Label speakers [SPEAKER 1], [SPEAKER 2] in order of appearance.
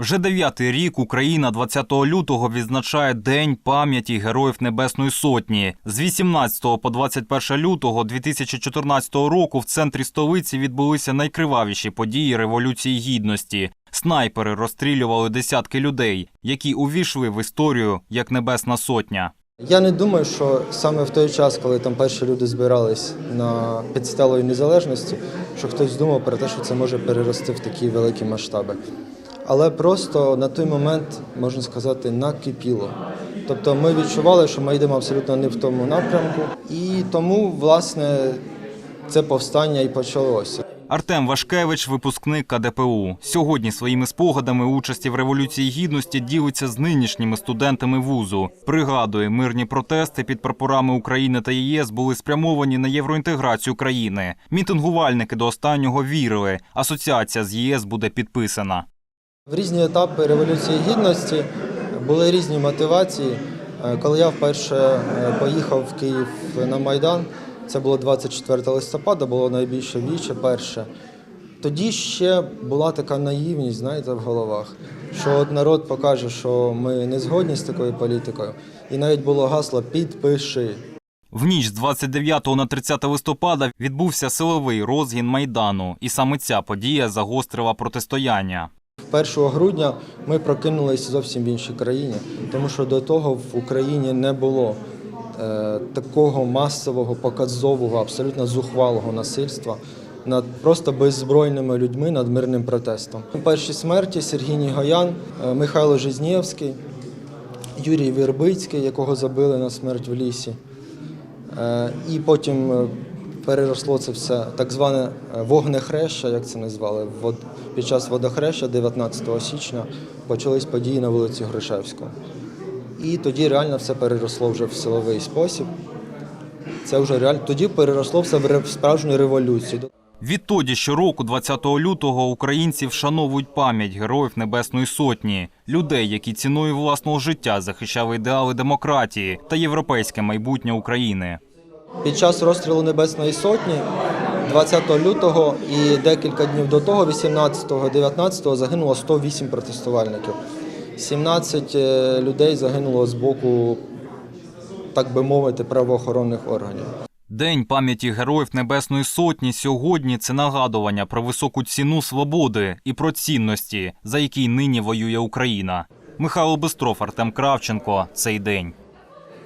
[SPEAKER 1] Вже дев'ятий рік Україна 20 лютого відзначає День пам'яті Героїв Небесної Сотні. З 18 по 21 лютого 2014 року в центрі столиці відбулися найкривавіші події Революції Гідності. Снайпери розстрілювали десятки людей, які увійшли в історію як Небесна Сотня.
[SPEAKER 2] Я не думаю, що саме в той час, коли там перші люди збирались на під незалежності, що хтось думав про те, що це може перерости в такі великі масштаби. Але просто на той момент, можна сказати, накипіло. Тобто ми відчували, що ми йдемо абсолютно не в тому напрямку, і тому, власне, це повстання і почалося.
[SPEAKER 1] Артем Вашкевич, випускник КДПУ. Сьогодні своїми спогадами участі в революції гідності ділиться з нинішніми студентами вузу. Пригадує, мирні протести під прапорами України та ЄС були спрямовані на євроінтеграцію країни. Мітингувальники до останнього вірили. Асоціація з ЄС буде підписана.
[SPEAKER 2] В різні етапи Революції Гідності були різні мотивації. Е, Коли я вперше е, поїхав в Київ на Майдан, це було 24 листопада, було найбільше віче перше. Тоді ще була така наївність, знаєте, в головах, що от народ покаже, що ми не згодні з такою політикою. І навіть було гасло підпиши.
[SPEAKER 1] В ніч з 29 на 30 листопада відбувся силовий розгін майдану, і саме ця подія загострила протистояння.
[SPEAKER 2] 1 грудня ми прокинулися зовсім в іншій країні, тому що до того в Україні не було е, такого масового, показового, абсолютно зухвалого насильства над просто беззбройними людьми над мирним протестом. Перші смерті Сергій Нігоян, е, Михайло Жизнєвський, Юрій Вербицький, якого забили на смерть в лісі. Е, І потім переросло це все так зване е, вогнехреща, як це назвали. Під час водохреща 19 січня почались події на вулиці Грушевського. І тоді реально все переросло вже в силовий спосіб. Це вже реально тоді переросло все в справжню революцію.
[SPEAKER 1] Відтоді щороку, 20 лютого, українці вшановують пам'ять героїв Небесної Сотні, людей, які ціною власного життя захищали ідеали демократії та європейське майбутнє України.
[SPEAKER 2] Під час розстрілу Небесної Сотні 20 лютого і декілька днів до того, 18-19 загинуло 108 протестувальників. 17 е, людей загинуло з боку, так би мовити, правоохоронних органів.
[SPEAKER 1] День пам'яті героїв Небесної Сотні сьогодні це нагадування про високу ціну свободи і про цінності, за які нині воює Україна. Михайло Бистров, Артем Кравченко. Цей день.